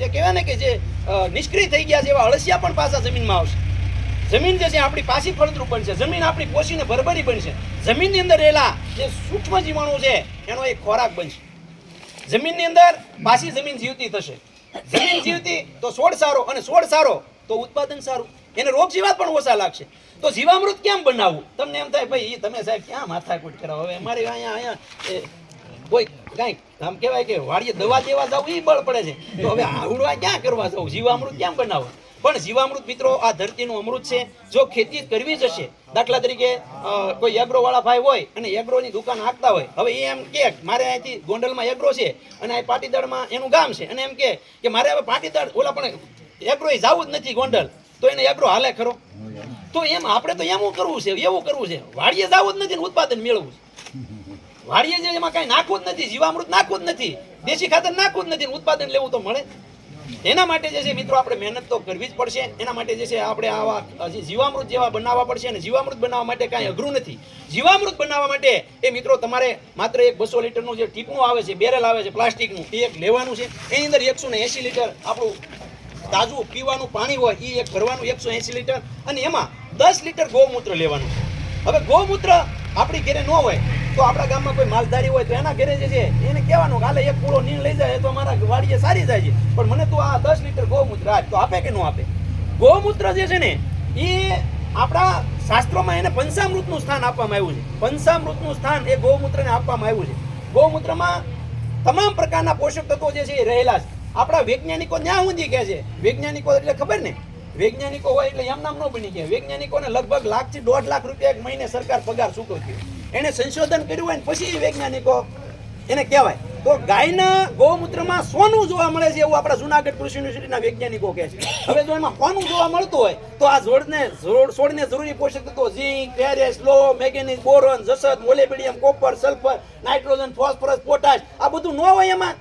જે કહેવાય ને કે જે નિષ્ક્રિય થઈ ગયા છે એવા અળસિયા પણ પાછા જમીનમાં આવશે. જમીન જે છે આપણી પાછી ફળદ્રુપ બનશે. જમીન આપણી પોષીને ભરભરી બનશે. જમીનની અંદર રહેલા જે સૂક્ષ્મ જીવાણુ છે, એનો એક ખોરાક બનશે. જમીનની અંદર પાછી જમીન જીવતી થશે. જમીન જીવતી તો છોડ સારો અને છોડ સારો તો ઉત્પાદન સારું. એને રોગ જીવાત પણ ઓછા લાગશે. તો જીવામૃત કેમ બનાવવું? તમને એમ થાય, ભાઈ તમે સાહેબ ક્યાં માથાકૂટ કરાવો હવે અમારે અહીંયા અહીંયા કોઈ કાંઈક, આમ કહેવાય કે વાડીએ દવા દેવા જાવ એ બળ પડે છે. તો હવે આવડવા ક્યાં કરવા જાવ? જીવામૃત કેમ બનાવવું? પણ જીવામૃત મિત્રો, આ ધરતીનું અમૃત છે, જો ખેતી કરવી જ હશે, દાખલા તરીકે કોઈ એગ્રો વાળા ભાઈ હોય અને એગ્રોની દુકાન હાંકતા હોય, હવે એ એમ કે, મારે અહીંથી ગોંડલમાં એગ્રો છે અને આ પાટીદારમાં એનું ગામ છે. અને એમ કે કે મારે હવે પાટીદાર, ઓલા પણ એગ્રો જવું જ નથી ગોંડલ, તો એને એગ્રો હાલે ખરો? તો એમ, આપણે તો એમ કરવું છે? એવું કરવું છે. વાડીએ જવું જ નથી ને ઉત્પાદન મેળવવું છે. વાડીએ જે એમાં કાંઈ નાખવું જ નથી, જીવામૃત નાખવું જ નથી, દેશી ખાતર નાખવું જ નથી ઉત્પાદન લેવું તો મળે એના માટે જે છે મિત્રો આપણે મહેનત તો કરવી જ પડશે, એના માટે જે છે આપણે આવા જીવામૃત જેવા બનાવવા પડશે અને જીવામૃત બનાવવા માટે કાંઈ અઘરું નથી. જીવામૃત બનાવવા માટે એ મિત્રો તમારે માત્ર એક બસો લીટરનું જે ટીપણું આવે છે, બેરલ આવે છે, પ્લાસ્ટિકનું, એ એક લેવાનું છે. એની અંદર એકસો ને એંસી લીટર આપણું તાજું પીવાનું પાણી હોય એ એક ભરવાનું એકસો એંસી લીટર અને એમાં દસ લીટર ગૌમૂત્ર લેવાનું હવે ગૌમૂત્ર આપણી ઘેરે ન હોય તો આપણા ગામમાં કોઈ માલધારી હોય તો એના ઘરે જે છે, એને કહેવાનું કાલે એક પૂળો નીણ લઈ જાય તો અમારા વાડીએ સારી જાય છે. પણ મને તો આ દસ લીટર ગૌમૂત્ર આપ, તો આપે કે ન આપે? ગૌમૂત્ર જે છે ને, એ આપણા શાસ્ત્રોમાં એને પંચામૃતનું સ્થાન આપવામાં આવ્યું છે. પંચામૃતનું સ્થાન એ ગૌમૂત્રને આપવામાં આવ્યું છે. ગૌમૂત્રમાં તમામ પ્રકારના પોષક તત્વો જે છે એ રહેલા છે. આપણા વૈજ્ઞાનિકો ન્યા સુધી કહે છે. વૈજ્ઞાનિકો એટલે ખબર ને? વૈજ્ઞાનિકો હોય એટલે એમ નામ ન બની ગયા. વૈજ્ઞાનિકોને લગભગ લાખથી દોઢ લાખ રૂપિયા એક મહિને સરકાર પગાર ચૂકવતી એને સંશોધન કર્યું હોય ને પછી વૈજ્ઞાનિકો એને કહેવાય. તો ગાયના ગૌમૂત્રમાં સોનું જોવા મળે છે એવું આપણા જુનાગઢ કૃષિ યુનિવર્સિટીના વૈજ્ઞાનિકો કહે છે. હવે જો એમાં સોનું જોવા મળતું હોય, તો આ જોડને છોડ- છોડને જરૂરી પોષક તત્વો ઝીંક ફેરેસ લો, મેગ્નેઝ, boron જસત molybdenum, copper, sulphur, nitrogen, phosphorus, potash આ બધું ન હોય એમાં.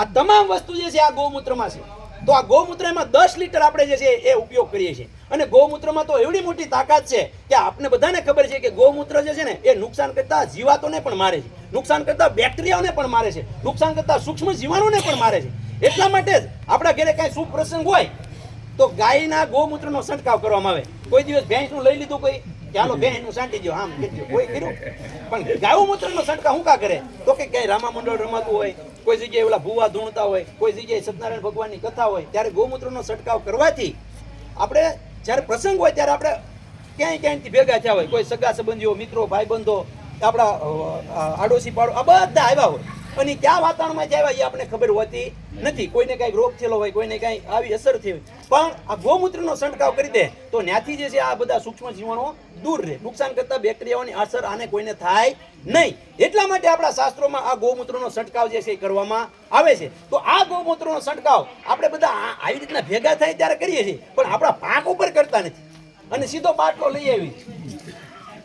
આ તમામ વસ્તુ જે છે આ ગૌમૂત્રમાં છે. તો આ ગૌમૂત્રમાં દસ લીટર આપણે જે છે એ ઉપયોગ કરીએ છીએ. અને ગૌમૂત્રમાં તો એવડી મોટી તાકાત છે કે આપણે બધાને ખબર છે કે ગૌમૂત્ર જે છે ને, એ નુકસાન કરતા જીવાતોને પણ મારે છે. નુકસાન કરતા બેક્ટેરિયાઓને પણ મારે છે. નુકસાન કરતા સૂક્ષ્મ જીવાણુને પણ મારે છે. એટલા માટે જ આપણા ઘરે કાંઈ શુભ પ્રસંગ હોય, તો ગાયના ગૌમૂત્રનો છંટકાવ કરવામાં આવે. કોઈ દિવસ ભેંસનું લઈ લીધું કોઈ ચાલો ભેંસનું છાંટી દો આમ કોઈ કર્યું? પણ ગૌમૂત્રનો છંટકાવ હું કા કરે? તો કે ક્યાંય રામા મંડળ રમાતું હોય કોઈ જગ્યાએ ઓલા ભૂવા ધૂણતા હોય, કોઈ જગ્યાએ સત્યનારાયણ ભગવાનની કથા હોય, ત્યારે ગૌમૂત્રનો છંટકાવ કરવાથી આપણે જ્યારે પ્રસંગ હોય ત્યારે આપણે ક્યાંય ક્યાંયથી ભેગા થયા હોય, કોઈ સગા સંબંધીઓ, મિત્રો, ભાઈબંધો, આપણા આડોશી પાડો, આ બધા આવ્યા હોય. અને ક્યાં વાતાવરણમાં આવ્યા એ આપણે ખબર હોતી નથી. કોઈને કાંઈક રોગ થયેલો હોય, કોઈને કાંઈ આવી અસર થઈ હોય. પણ આ ગૌમૂત્રનો છંટકાવ કરી દે તો ત્યાંથી જે છે આ બધા સૂક્ષ્મ જીવાણો દૂર રહે. નુકસાન કરતા બેક્ટેરિયાઓની અસર આને કોઈને થાય નહીં. એટલા માટે આપણા શાસ્ત્રોમાં આ ગૌમૂત્રનો છંટકાવ જે છે એ કરવામાં આવે છે. તો આ ગૌમૂત્રનો છંટકાવ આપણે બધા આવી રીતના ભેગા થાય ત્યારે કરીએ છીએ, પણ આપણા પાક ઉપર કરતા નથી. અને સીધો પાટલો લઈ આવી.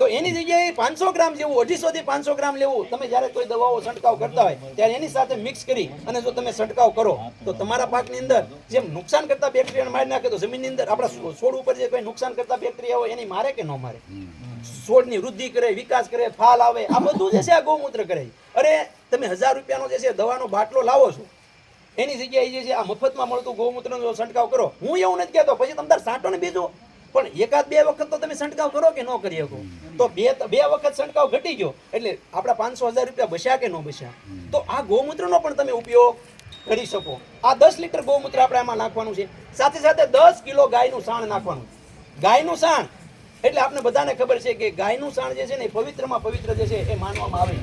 એની જગ્યાએ પાંચસો ગ્રામ જેવું અઢીસો થી પાંચસો ગ્રામ લેવું, તમે જ્યારે કોઈ દવાઓ છંટકાવ કરતા હોય, ત્યારે એની સાથે મિક્સ કરી અને જો તમે છંટકાવ કરો, તો તમારા પાકની અંદર જેમ નુકસાન કરતા બેક્ટેરિયા મારી નાખે, તો જમીનની અંદર આપણા છોડ ઉપર જે કોઈ નુકસાન કરતા બેક્ટેરિયા હોય, એની મારે કે ન મારે? છોડની વૃદ્ધિ કરે, વિકાસ કરે, ફાલ આવે, આ બધું જે છે આ ગૌમૂત્ર કરે. અરે, તમે હજાર રૂપિયાનો જે છે દવાનો બાટલો લાવો છો, એની જગ્યાએ જે છે આ મફતમાં મળતું ગૌમૂત્રનો છંટકાવ કરો, હું એવું નથી કહેતો, પછી તમે તાર સાંટો ને બીજું? પણ એકાદ બે વખત તો તમે છંટકાવ કરો કે ન કરી શકો? તો બે બે વખત છંટકાવ ઘટી ગયો. એટલે આપણા પાંચસો હજાર રૂપિયા બસ્યા કે ન બસ્યા? તો આ ગૌમૂત્રનો પણ તમે ઉપયોગ કરી શકો. આ દસ લીટર ગૌમૂત્ર આપણે આમાં નાખવાનું છે. સાથે સાથે દસ કિલો ગાયનું સાણ નાખવાનું. ગાયનું સાણ, એટલે આપણે બધાને ખબર છે કે ગાયનું સાણ જે છે ને પવિત્રમાં પવિત્ર જે છે એ માનવામાં આવે.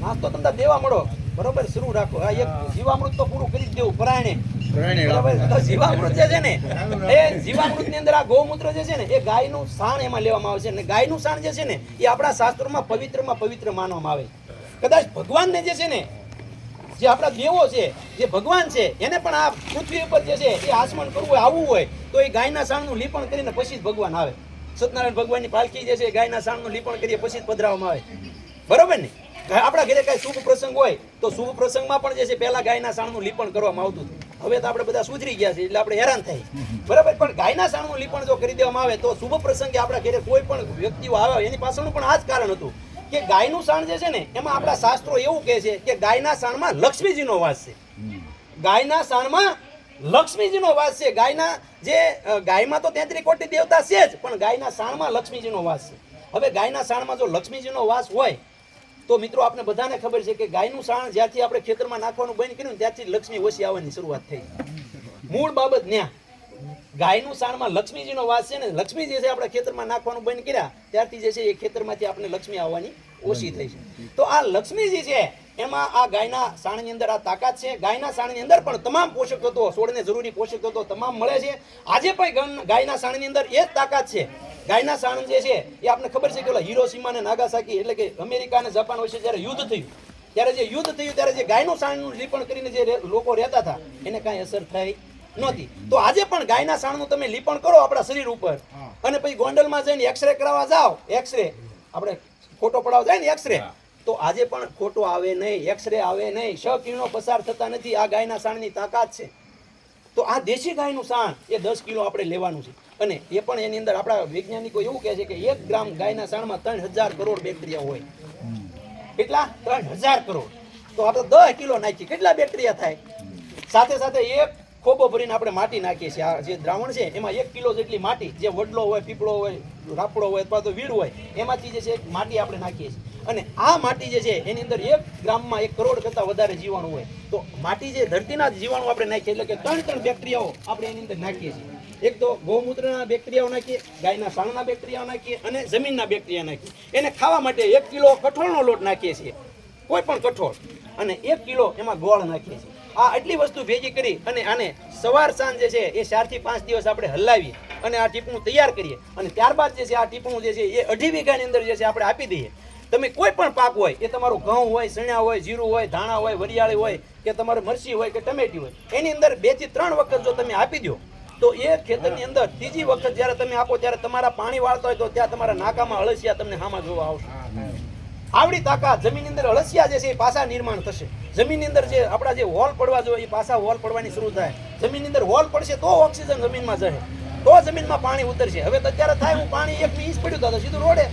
નાસ્તો તમને દેવા મળો. બરોબર? શરૂ રાખો. આ એક જીવામૃત તો પૂરું કરી જ દેવું. પરાયણે. જીવામૃત જે છે ને એ જીવામૃતની અંદર આ ગૌમૂત્ર જે છે ને એ ગાયનું સાણ એમાં લેવામાં આવે છે. અને ગાયનું સાણ જે છે ને એ આપણા શાસ્ત્રોમાં પવિત્રમાં પવિત્ર માનવામાં આવે. કદાચ ભગવાનને જે છે ને જે આપણા દેવો છે જે ભગવાન છે એને પણ આ પૃથ્વી ઉપર જે છે એ આસમાન કરવું હોય આવવું હોય તો એ ગાયના સાણનું લીપણ કરીને પછી જ ભગવાન આવે. સત્યનારાયણ ભગવાનની પાલખી જે છે એ ગાયના સાણનું લીપણ કરીએ પછી જ પધરાવવામાં આવે. બરોબર ને? આપણા ઘરે કાંઈ શુભ પ્રસંગ હોય તો શુભ પ્રસંગમાં પણ જે છે પહેલા ગાયના સાણનું લીપણ કરવામાં આવતું હતું. હવે તો આપણે બધા સુધરી ગયા છે એટલે આપણે હેરાન થાય બરાબર? પણ ગાયના સાણનું લીપણ જો કરી દેવામાં આવે, તો શુભ પ્રસંગે આપણા ઘરે કોઈ પણ વ્યક્તિઓ આવે, એની પાછળનું પણ આ જ કારણ હતું કે ગાયનું સાણ જે છે ને, એમાં આપણા શાસ્ત્રો એવું કહે છે કે ગાયના સાણમાં લક્ષ્મીજીનો વાસ છે. ગાયના સાણમાં લક્ષ્મીજીનો વાસ છે. ગાયના જે ગાયમાં તો તેત્રી કોટી દેવતા છે જ, પણ ગાયના સાણમાં લક્ષ્મીજીનો વાસ છે. હવે ગાયના સાણમાં જો લક્ષ્મીજીનો વાસ હોય તો મિત્રો આપણે બધાને ખબર છે કે ગાયનું સાણ જ્યારથી આપણે ખેતરમાં નાખવાનું બંધ કર્યું ત્યાંથી લક્ષ્મી ઓછી આવવાની શરૂઆત થઈ. મૂળ બાબત ન્યા. ગાયનું સાણમાં લક્ષ્મીજીનો વાસ છે ને, લક્ષ્મી જે છે આપણે ખેતરમાં નાખવાનું બંધ કર્યા, ત્યારથી જે છે એ ખેતરમાંથી આપણે લક્ષ્મી આવવાની ઓછી થઈ છે. તો આ લક્ષ્મીજી છે એમાં આ ગાયના સાણની અંદર આ તાકાત છે. ગાયના સાણની અંદર પણ તમામ પોષક તત્વો છોડને જરૂરી પોષક તત્વો તમામ મળે છે. આજે પણ ગાયના સાણની અંદર એ જ તાકાત છે. ગાયના સાણ જે છે એ આપણને ખબર છે કે ઓલા હિરોસીમા અને નાગાસાકી એટલે કે અમેરિકા અને જાપાન વચ્ચે જ્યારે યુદ્ધ થયું ત્યારે જે યુદ્ધ થયું ત્યારે જે ગાયનું સાણનું લીપણ કરીને જે લોકો રહેતા હતા એને કાંઈ અસર થઈ નહોતી. તો આજે પણ ગાયના સાણનું તમે લીપણ કરો આપણા શરીર ઉપર. અને પછી ગોંડલમાં જઈને એક્સરે કરાવવા જાઓ. એક્સરે આપણે ફોટો પડાવ જાય ને એક્સરે તો આજે પણ ખોટો આવે નહીં એક્સરે આવે નહીં શ કિરણો પસાર થતા નથી. આ ગાયના સાણની તાકાત છે. તો આ દેશી ગાયનું સાણ, એ દસ કિલો આપણે લેવાનું છે. અને એ પણ એની અંદર આપણા વૈજ્ઞાનિકો એવું કહે છે કે એક ગ્રામ ગાયના સાણમાં ત્રણ હજાર કરોડ બેક્ટેરિયા હોય. કેટલા? ત્રણ હજાર કરોડ. તો આપણે દસ કિલો નાખીએ કેટલા બેક્ટેરિયા થાય? સાથે સાથે એક ખોબો ભરીને આપણે માટી નાખીએ છીએ. આ જે દ્રાવણ છે, એમાં એક કિલો જેટલી માટી, જે વડલો હોય, પીપળો હોય, રાપડો હોય અથવા તો વીડ હોય, એમાંથી જે છે માટી આપણે નાખીએ છીએ. અને આ માટી જે છે, એની અંદર એક ગ્રામમાં એક કરોડ કરતાં વધારે જીવાણુ હોય. તો માટી જે ધરતીના જીવાણુ આપણે નાખીએ, એટલે કે ત્રણ ત્રણ બેક્ટેરિયાઓ આપણે એની અંદર નાખીએ છીએ. એક તો ગૌમૂત્રના બેક્ટેરિયાઓ નાખીએ, ગાયના સાણના બેક્ટેરિયાઓ નાખીએ અને જમીનના બેક્ટેરિયા નાખીએ. એને ખાવા માટે એક કિલો કઠોળનો લોટ નાખીએ છીએ. કોઈ પણ કઠોળ. અને એક કિલો એમાં ગોળ નાખીએ છીએ. આ આટલી વસ્તુ ભેગી કરી અને આને સવાર સાંજ જે છે, એ ચારથી પાંચ દિવસ આપણે હલાવીએ અને આ ટીપણું તૈયાર કરીએ. અને ત્યારબાદ જે છે, આ ટીપણું જે છે, એ અઢી વીઘાની અંદર જે છે, આપણે આપી દઈએ. તમે કોઈ પણ પાક હોય એ તમારો ઘઉં હોય સણ્યા હોય જીરું હોય ધાણા હોય વરિયાળી હોય કે તમારે મરસી હોય કે ટમેટી હોય એની અંદર બેથી ત્રણ વખત જો તમે આપી દો તો એ ખેતરની અંદર ત્રીજી વખત જ્યારે તમે આપો ત્યારે તમારા પાણી વાળતા હોય તો ત્યાં તમારા નાકામાં અળસિયા તમને હામાં જોવા આવશે. આવડી તાકાત જમીનની અંદર અળસિયા જે છે એ પાછા નિર્માણ થશે. જમીનની અંદર જે આપણા જે હોલ પડવા જોઈએ એ પાછા હોલ પડવાની શરૂ થાય. જમીનની અંદર હોલ પડશે તો ઓક્સિજન જમીનમાં જશે. તો જમીનમાં પાણી ઉતરશે. હવે અત્યારે થાય હું પાણી એક ઇંચ પડ્યું હતું સીધું રોડે.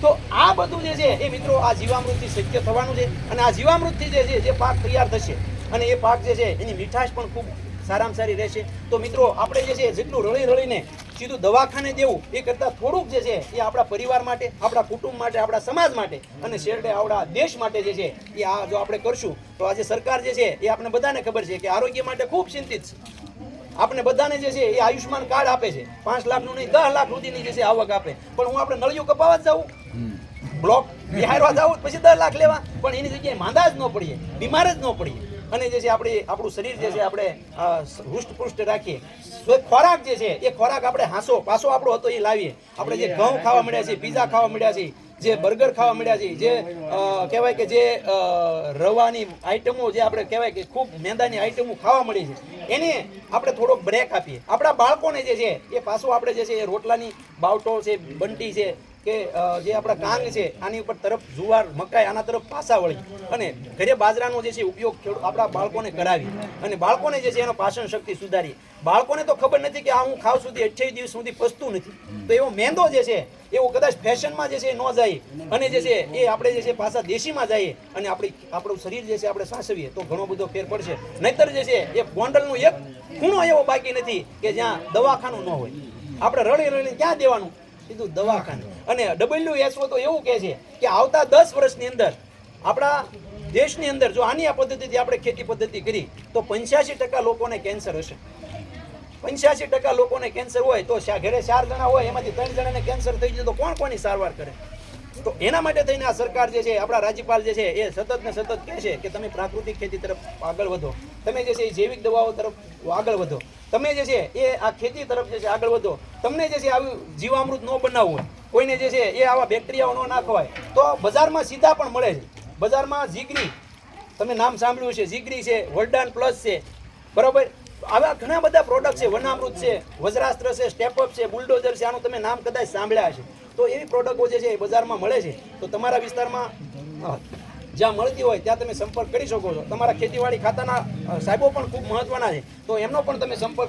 તો આ બધું જે છે, એ મિત્રો આ જીવામૃતથી શક્ય થવાનું છે અને આ જીવામૃતથી જે છે, જે પાક તૈયાર થશે અને એ પાક જે છે, એની મીઠાશ પણ ખૂબ સારામાં સારી રહેશે. તો મિત્રો, આપણે જે છે, જેટલું રળી રળીને સીધું દવાખાને દેવું, એ કરતાં થોડુંક જે છે, એ આપણા પરિવાર માટે, આપણા કુટુંબ માટે, આપણા સમાજ માટે અને છેવટે આપણા દેશ માટે જે છે, એ આ જો આપણે કરશું, તો આજે સરકાર જે છે, એ આપણે બધાને ખબર છે કે આરોગ્ય માટે ખૂબ ચિંતિત છે. આપણે બધાને જે છે, એ આયુષ્માન કાર્ડ આપે છે. પાંચ લાખનું નહીં, દસ લાખ સુધીની જે છે આવક આપે. પણ હું આપણે નળિયું કપાવા જ જાઉં? બ્લોક બિહારવા જાવું પછી દસ લાખ લેવા. પણ એની જગ્યાએ માંદા જ ન પડીએ, બીમાર જ ન પડીએ. અને જે છે આપણે, આપણું શરીર જે છે આપણે હૃષ્ટપુષ્ટ રાખીએ. ખોરાક જે છે, એ ખોરાક આપણે હાંસો, પાસો આપણો હતો એ લાવીએ. આપણે જે ઘઉં ખાવા મળ્યા છે પીઝા ખાવા મળ્યા છે જે બર્ગર ખાવા મળ્યા છે જે કહેવાય કે જે રવાની આઈટમો જે આપણે કહેવાય કે ખૂબ મેંદાની આઈટમો ખાવા મળી છે, એને આપણે થોડોક બ્રેક આપીએ. આપણા બાળકોને જે છે, એ પાછો આપણે જે છે, એ રોટલાની બાવટો છે, બંટી છે કે જે આપણા કાંગ છે, આની ઉપર તરફ જુવાર, મકાઈ, આના તરફ પાસા વળી. અને ઘરે બાજરાનો જે છે ઉપયોગ આપણા બાળકોને કરાવી. અને બાળકોને જે છે એનો પાચન શક્તિ સુધારી. બાળકોને તો ખબર નથી કે આ હું ખાવ સુધી, અઠ્યાવીસ દિવસ સુધી પસતું નથી. તો એવો મેંદો જે છે, એવો કદાચ ફેશનમાં જે છે એ ન જાય. અને જે છે એ આપણે જે છે પાછા દેશીમાં જઈએ અને આપણી, આપણું શરીર જે છે આપણે સાચવીએ, તો ઘણો બધો ફેર પડશે. નહીતર જે છે એ ગોંડલનું એક ખૂણો એવો બાકી નથી કે જ્યાં દવાખાનું ન હોય. આપણે રળી રળીને ક્યાં દેવાનું? સીધું દવાખાને. અને ડબલ્યુએસઓ તો એવું કહે છે કે આવતા દસ વર્ષની અંદર આપણા દેશની અંદર જો આની આ પદ્ધતિથી આપણે ખેતી પદ્ધતિ કરી, તો પંચ્યાસી ટકા લોકોને કેન્સર હશે. પંચ્યાસી ટકા લોકોને કેન્સર હોય તો ઘરે ચાર જણા હોય, એમાંથી ત્રણ જણાને કેન્સર થઈ જાય તો કોણ કોની સારવાર કરે? તો એના માટે થઈને આ સરકાર જે છે, આપણા રાજ્યપાલ જે છે, એ સતત ને સતત કહે છે કે તમે પ્રાકૃતિક ખેતી તરફ આગળ વધો. તમે જે છે, એ જૈવિક દવાઓ તરફ આગળ વધો. તમે જે છે, એ આ ખેતી તરફ જે છે, આગળ વધો. તમને જે છે, આવું જીવામૃત ન બનાવવું હોય, કોઈને જે છે, એ આવા બેક્ટેરિયાઓ ન નાખવાય, તો બજારમાં સીધા પણ મળે છે. બજારમાં જીગરી તમે નામ સાંભળ્યું છે જીગરી છે, વરદાન પ્લસ છે. બરોબર? આવા ઘણા બધા પ્રોડક્ટ છે, વનામૃત છે, વજ્રાસ્ત્ર છે સ્ટેપઅપ છે, બુલડોઝર છે, આનું તમે નામ કદાચ સાંભળ્યા છે તો એવી પ્રોડક્ટો જે છે એ બજારમાં મળે છે. તો તમારા વિસ્તારમાં જ્યાં મળતી હોય ત્યાં તમે સંપર્ક કરી શકો છો. તમારા ખેતીવાડી ખાતાના સાહેબો પણ ખૂબ મહત્વના છે. તો એમનો પણ તમે સંપર્ક